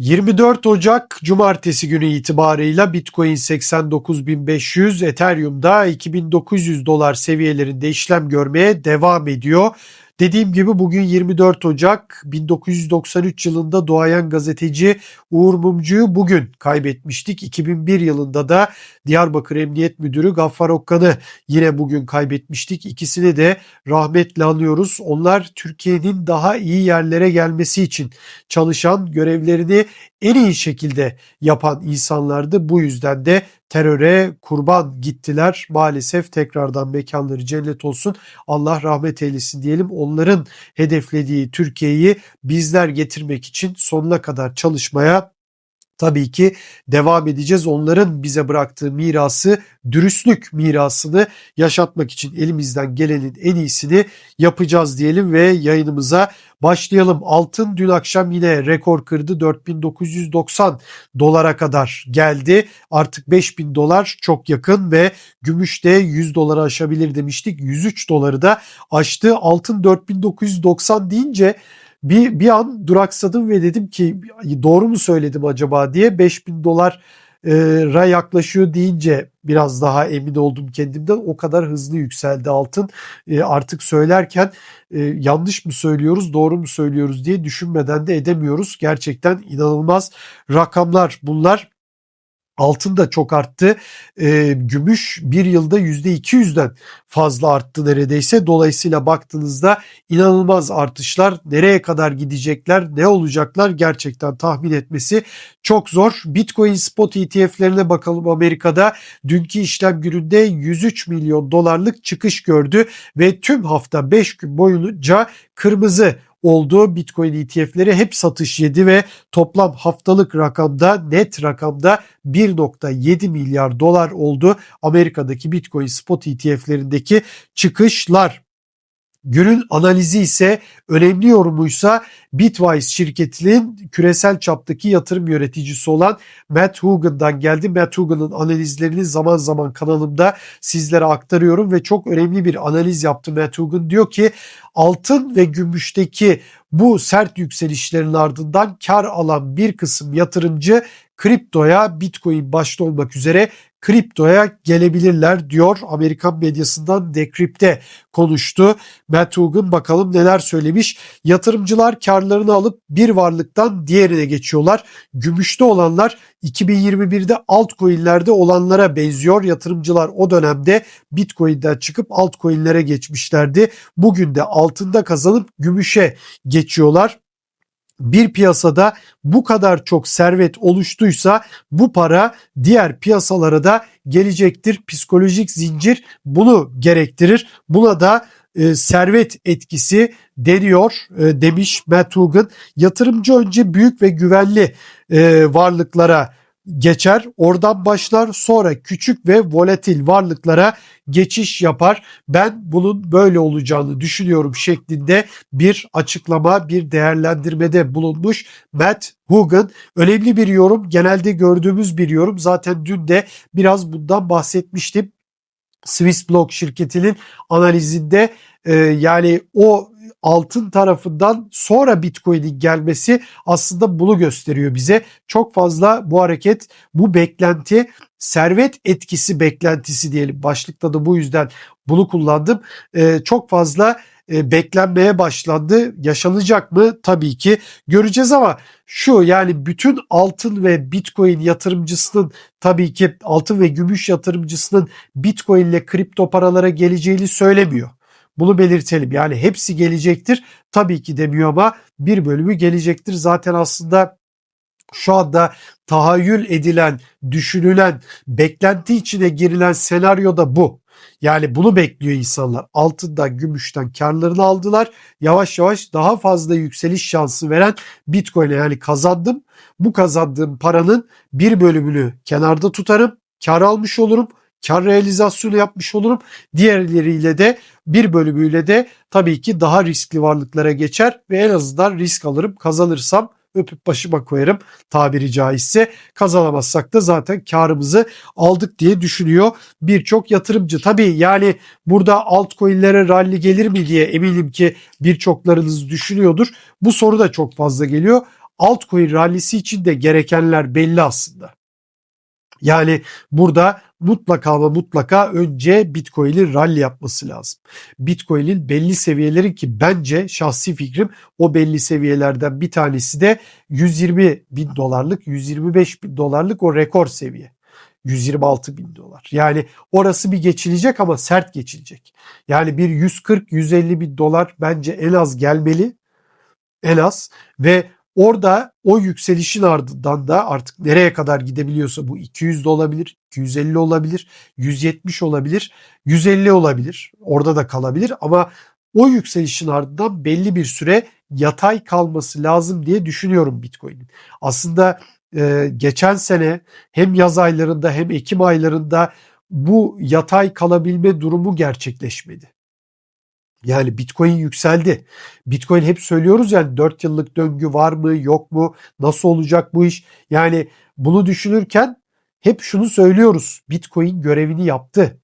24 Ocak Cumartesi günü itibarıyla Bitcoin 89.500, Ethereum'da 2900 dolar seviyelerinde işlem görmeye devam ediyor. Dediğim gibi bugün 24 Ocak 1993 yılında doğayan gazeteci Uğur Mumcu'yu bugün kaybetmiştik. 2001 yılında da Diyarbakır Emniyet Müdürü Gaffar Okkan'ı yine bugün kaybetmiştik. İkisini de rahmetle anıyoruz. Onlar Türkiye'nin daha iyi yerlere gelmesi için çalışan, görevlerini en iyi şekilde yapan insanlardı. Bu yüzden de teröre kurban gittiler. Maalesef tekrardan mekanları cennet olsun. Allah rahmet eylesin diyelim. Onların hedeflediği Türkiye'yi bizler getirmek için sonuna kadar çalışmaya tabii ki devam edeceğiz. Onların bize bıraktığı mirası, dürüstlük mirasını yaşatmak için elimizden gelenin en iyisini yapacağız diyelim ve yayınımıza başlayalım. Altın dün akşam yine rekor kırdı. 4990 dolara kadar geldi. Artık 5000 dolar çok yakın ve gümüş de 100 dolara aşabilir demiştik. 103 doları da aştı. Altın 4990 deyince bir, bir an duraksadım ve dedim ki doğru mu söyledim acaba diye 5000 dolar ra yaklaşıyor deyince biraz daha emin oldum kendimden. O kadar hızlı yükseldi altın. Artık söylerken yanlış mı söylüyoruz, doğru mu söylüyoruz diye düşünmeden de edemiyoruz. Gerçekten inanılmaz rakamlar bunlar. Altın da çok arttı. E, gümüş bir yılda %200'den fazla arttı neredeyse. Dolayısıyla baktığınızda inanılmaz artışlar. Nereye kadar gidecekler, ne olacaklar gerçekten tahmin etmesi çok zor. Bitcoin spot ETF'lerine bakalım Amerika'da. Dünkü işlem gününde 103 milyon dolarlık çıkış gördü ve tüm hafta 5 gün boyunca kırmızı olduğu Bitcoin ETF'leri hep satış yedi ve toplam haftalık rakamda net rakamda 1.7 milyar dolar oldu. Amerika'daki Bitcoin spot ETF'lerindeki çıkışlar. Günün analizi ise önemli yorumuysa Bitwise şirketinin küresel çaptaki yatırım yöneticisi olan Matt Hugan'dan geldi. Matt Hugan'ın analizlerini zaman zaman kanalımda sizlere aktarıyorum ve çok önemli bir analiz yaptı Matt Hugan. Diyor ki altın ve gümüşteki bu sert yükselişlerin ardından kar alan bir kısım yatırımcı kriptoya Bitcoin başta olmak üzere kriptoya gelebilirler diyor. Amerikan medyasından Decrypt'te konuştu. Matt Hugin bakalım neler söylemiş. Yatırımcılar karlarını alıp bir varlıktan diğerine geçiyorlar. Gümüşte olanlar 2021'de altcoin'lerde olanlara benziyor. Yatırımcılar o dönemde Bitcoin'den çıkıp altcoin'lere geçmişlerdi. Bugün de altında kazanıp gümüşe geçiyorlar bir piyasada bu kadar çok servet oluştuysa bu para diğer piyasalara da gelecektir. Psikolojik zincir bunu gerektirir. Buna da e, servet etkisi deniyor e, demiş Matt Hugin. Yatırımcı önce büyük ve güvenli e, varlıklara geçer. Oradan başlar sonra küçük ve volatil varlıklara geçiş yapar. Ben bunun böyle olacağını düşünüyorum şeklinde bir açıklama, bir değerlendirmede bulunmuş Matt Hugin. Önemli bir yorum, genelde gördüğümüz bir yorum. Zaten dün de biraz bundan bahsetmiştim. Swissblock şirketinin analizinde e, yani o altın tarafından sonra Bitcoin'in gelmesi aslında bunu gösteriyor bize. Çok fazla bu hareket, bu beklenti servet etkisi beklentisi diyelim. Başlıkta da bu yüzden bunu kullandım. Ee, çok fazla e, beklenmeye başlandı. Yaşanacak mı? Tabii ki göreceğiz ama şu yani bütün altın ve bitcoin yatırımcısının tabii ki altın ve gümüş yatırımcısının bitcoin ile kripto paralara geleceğini söylemiyor. Bunu belirtelim. Yani hepsi gelecektir. Tabii ki demiyor ama bir bölümü gelecektir. Zaten aslında şu anda tahayyül edilen, düşünülen, beklenti içine girilen senaryo da bu. Yani bunu bekliyor insanlar. Altından, gümüşten karlarını aldılar. Yavaş yavaş daha fazla yükseliş şansı veren Bitcoin'e yani kazandım. Bu kazandığım paranın bir bölümünü kenarda tutarım. Kar almış olurum kar realizasyonu yapmış olurum. Diğerleriyle de bir bölümüyle de tabii ki daha riskli varlıklara geçer ve en azından risk alırım kazanırsam öpüp başıma koyarım tabiri caizse. Kazanamazsak da zaten karımızı aldık diye düşünüyor birçok yatırımcı. Tabii yani burada altcoin'lere rally gelir mi diye eminim ki birçoklarınız düşünüyordur. Bu soru da çok fazla geliyor altcoin rallisi için de gerekenler belli aslında. Yani burada mutlaka ama mutlaka önce Bitcoin'in rally yapması lazım. Bitcoin'in belli seviyeleri ki bence şahsi fikrim o belli seviyelerden bir tanesi de 120 bin dolarlık 125 bin dolarlık o rekor seviye. 126 bin dolar. Yani orası bir geçilecek ama sert geçilecek. Yani bir 140-150 bin dolar bence en az gelmeli. En az ve Orada o yükselişin ardından da artık nereye kadar gidebiliyorsa bu 200 de olabilir, 250 olabilir, 170 olabilir, 150 olabilir. Orada da kalabilir ama o yükselişin ardından belli bir süre yatay kalması lazım diye düşünüyorum Bitcoin'in. Aslında e, geçen sene hem yaz aylarında hem Ekim aylarında bu yatay kalabilme durumu gerçekleşmedi. Yani Bitcoin yükseldi. Bitcoin hep söylüyoruz yani 4 yıllık döngü var mı yok mu nasıl olacak bu iş? Yani bunu düşünürken hep şunu söylüyoruz. Bitcoin görevini yaptı.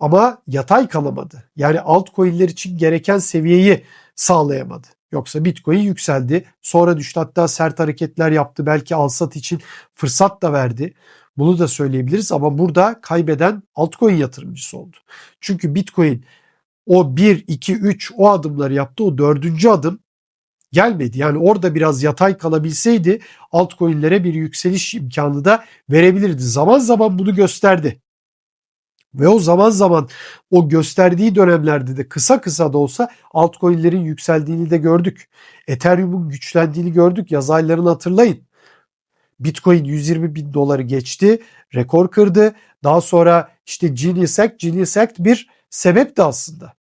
Ama yatay kalamadı. Yani altcoin'ler için gereken seviyeyi sağlayamadı. Yoksa Bitcoin yükseldi. Sonra düştü hatta sert hareketler yaptı. Belki alsat için fırsat da verdi. Bunu da söyleyebiliriz ama burada kaybeden altcoin yatırımcısı oldu. Çünkü Bitcoin o 1, 2, 3 o adımları yaptı. O dördüncü adım gelmedi. Yani orada biraz yatay kalabilseydi altcoin'lere bir yükseliş imkanı da verebilirdi. Zaman zaman bunu gösterdi. Ve o zaman zaman o gösterdiği dönemlerde de kısa kısa da olsa altcoin'lerin yükseldiğini de gördük. Ethereum'un güçlendiğini gördük. Yaz aylarını hatırlayın. Bitcoin 120 bin doları geçti. Rekor kırdı. Daha sonra işte Genius Act, Genius Act bir sebep de aslında.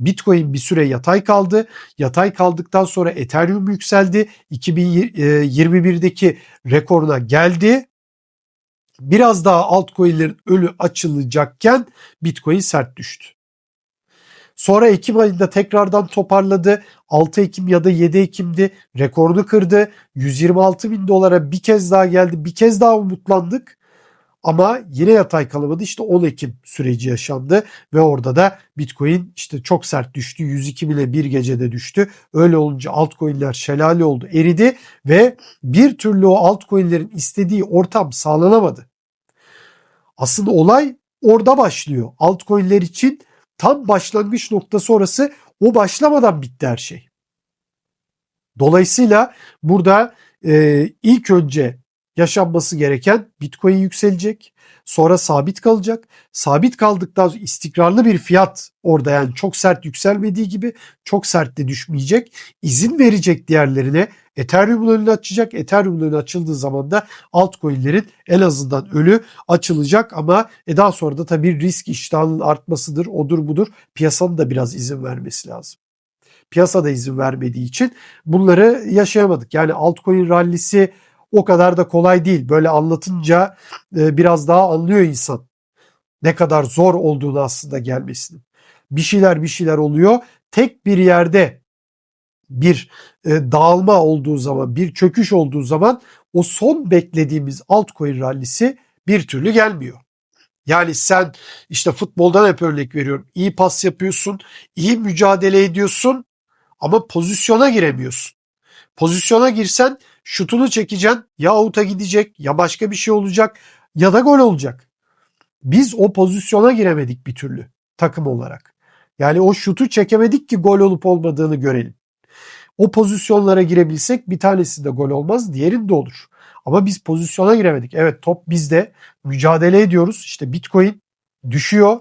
Bitcoin bir süre yatay kaldı. Yatay kaldıktan sonra Ethereum yükseldi. 2021'deki rekoruna geldi. Biraz daha altcoin'lerin ölü açılacakken Bitcoin sert düştü. Sonra Ekim ayında tekrardan toparladı. 6 Ekim ya da 7 Ekim'di. Rekorunu kırdı. 126 bin dolara bir kez daha geldi. Bir kez daha umutlandık. Ama yine yatay kalamadı. İşte 10 Ekim süreci yaşandı ve orada da Bitcoin işte çok sert düştü. 102 bile bir gecede düştü. Öyle olunca altcoin'ler şelale oldu, eridi ve bir türlü o altcoin'lerin istediği ortam sağlanamadı. Aslında olay orada başlıyor. Altcoin'ler için tam başlangıç noktası orası. O başlamadan bitti her şey. Dolayısıyla burada e, ilk önce yaşanması gereken Bitcoin yükselecek. Sonra sabit kalacak. Sabit kaldıktan sonra istikrarlı bir fiyat orada yani çok sert yükselmediği gibi çok sert de düşmeyecek. İzin verecek diğerlerine Ethereum'un önünü açacak. Ethereum'un önü açıldığı zaman da altcoin'lerin en azından ölü açılacak ama e daha sonra da tabii risk iştahının artmasıdır, odur budur. Piyasanın da biraz izin vermesi lazım. Piyasa da izin vermediği için bunları yaşayamadık. Yani altcoin rallisi o kadar da kolay değil. Böyle anlatınca e, biraz daha anlıyor insan. Ne kadar zor olduğunu aslında gelmesini. Bir şeyler bir şeyler oluyor. Tek bir yerde bir e, dağılma olduğu zaman, bir çöküş olduğu zaman o son beklediğimiz altcoin rallisi bir türlü gelmiyor. Yani sen işte futboldan hep örnek veriyorum. İyi pas yapıyorsun, iyi mücadele ediyorsun ama pozisyona giremiyorsun. Pozisyona girsen şutunu çekeceksin ya avuta gidecek ya başka bir şey olacak ya da gol olacak. Biz o pozisyona giremedik bir türlü takım olarak. Yani o şutu çekemedik ki gol olup olmadığını görelim. O pozisyonlara girebilsek bir tanesi de gol olmaz, diğerinde olur. Ama biz pozisyona giremedik. Evet top bizde. Mücadele ediyoruz. İşte Bitcoin düşüyor.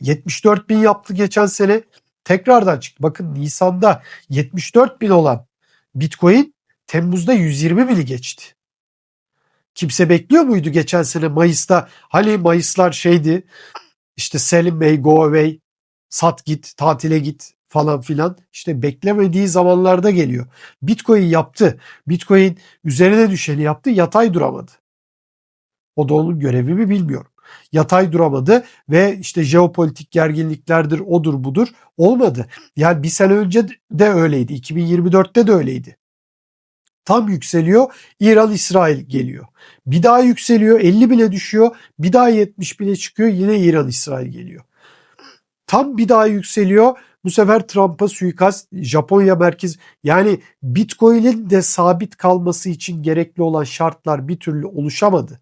74 bin yaptı geçen sene. Tekrardan çıktı. Bakın Nisan'da 74 bin olan Bitcoin Temmuz'da 120 bini geçti. Kimse bekliyor muydu geçen sene Mayıs'ta? Hani Mayıslar şeydi işte Selim Bey go away sat git tatile git falan filan işte beklemediği zamanlarda geliyor. Bitcoin yaptı. Bitcoin üzerine düşeni yaptı yatay duramadı. O da onun görevi mi bilmiyorum. Yatay duramadı ve işte jeopolitik gerginliklerdir odur budur olmadı. Yani bir sene önce de öyleydi. 2024'te de öyleydi. Tam yükseliyor. İran İsrail geliyor. Bir daha yükseliyor. 50 bile düşüyor. Bir daha 70 bile çıkıyor. Yine İran İsrail geliyor. Tam bir daha yükseliyor. Bu sefer Trump'a suikast, Japonya merkez yani Bitcoin'in de sabit kalması için gerekli olan şartlar bir türlü oluşamadı.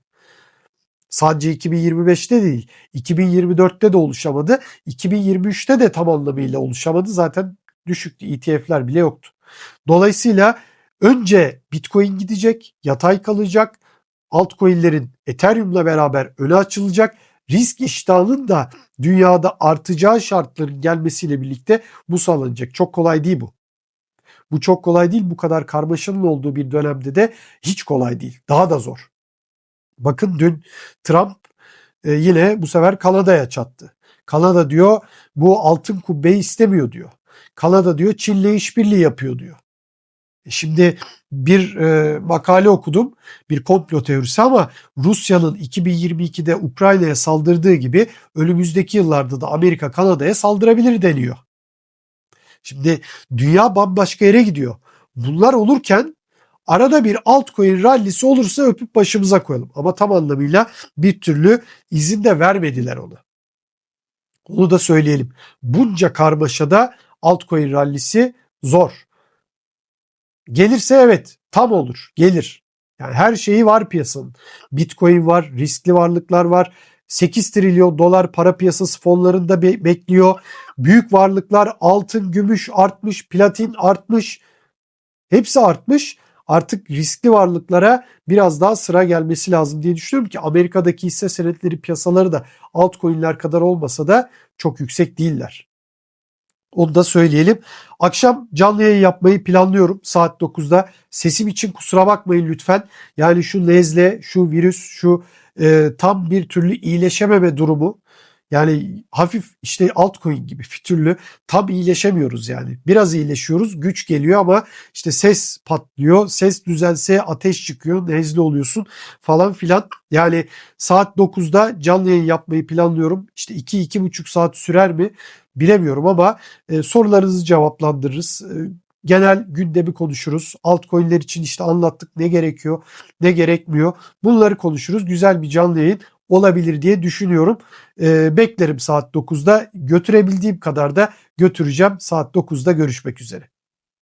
Sadece 2025'te değil, 2024'te de oluşamadı. 2023'te de tam anlamıyla oluşamadı. Zaten düşüktü. ETF'ler bile yoktu. Dolayısıyla önce Bitcoin gidecek, yatay kalacak. Altcoin'lerin Ethereum'la beraber öne açılacak. Risk iştahının da dünyada artacağı şartların gelmesiyle birlikte bu sağlanacak. Çok kolay değil bu. Bu çok kolay değil. Bu kadar karmaşanın olduğu bir dönemde de hiç kolay değil. Daha da zor. Bakın dün Trump e, yine bu sefer Kanada'ya çattı. Kanada diyor bu altın kubbeyi istemiyor diyor. Kanada diyor Çin'le işbirliği yapıyor diyor. E Şimdi bir e, makale okudum, bir komplo teorisi ama Rusya'nın 2022'de Ukrayna'ya saldırdığı gibi önümüzdeki yıllarda da Amerika Kanada'ya saldırabilir deniyor. Şimdi dünya bambaşka yere gidiyor. Bunlar olurken arada bir altcoin rallisi olursa öpüp başımıza koyalım. Ama tam anlamıyla bir türlü izin de vermediler ona. Onu da söyleyelim. Bunca karmaşada altcoin rallisi zor. Gelirse evet tam olur. Gelir. Yani her şeyi var piyasanın. Bitcoin var, riskli varlıklar var. 8 trilyon dolar para piyasası fonlarında be- bekliyor. Büyük varlıklar altın, gümüş artmış, platin artmış. Hepsi artmış. Artık riskli varlıklara biraz daha sıra gelmesi lazım diye düşünüyorum ki Amerika'daki hisse senetleri piyasaları da altcoin'ler kadar olmasa da çok yüksek değiller. Onu da söyleyelim. Akşam canlı yayın yapmayı planlıyorum saat 9'da. Sesim için kusura bakmayın lütfen. Yani şu nezle, şu virüs, şu e, tam bir türlü iyileşememe durumu. Yani hafif işte altcoin gibi bir türlü tam iyileşemiyoruz yani. Biraz iyileşiyoruz, güç geliyor ama işte ses patlıyor, ses düzelse ateş çıkıyor, nezle oluyorsun falan filan. Yani saat 9'da canlı yayın yapmayı planlıyorum. İşte 2-2,5 saat sürer mi bilemiyorum ama e, sorularınızı cevaplandırırız. E, genel gündemi konuşuruz. Altcoin'ler için işte anlattık ne gerekiyor, ne gerekmiyor. Bunları konuşuruz. Güzel bir canlı yayın olabilir diye düşünüyorum. E, beklerim saat 9'da. Götürebildiğim kadar da götüreceğim. Saat 9'da görüşmek üzere.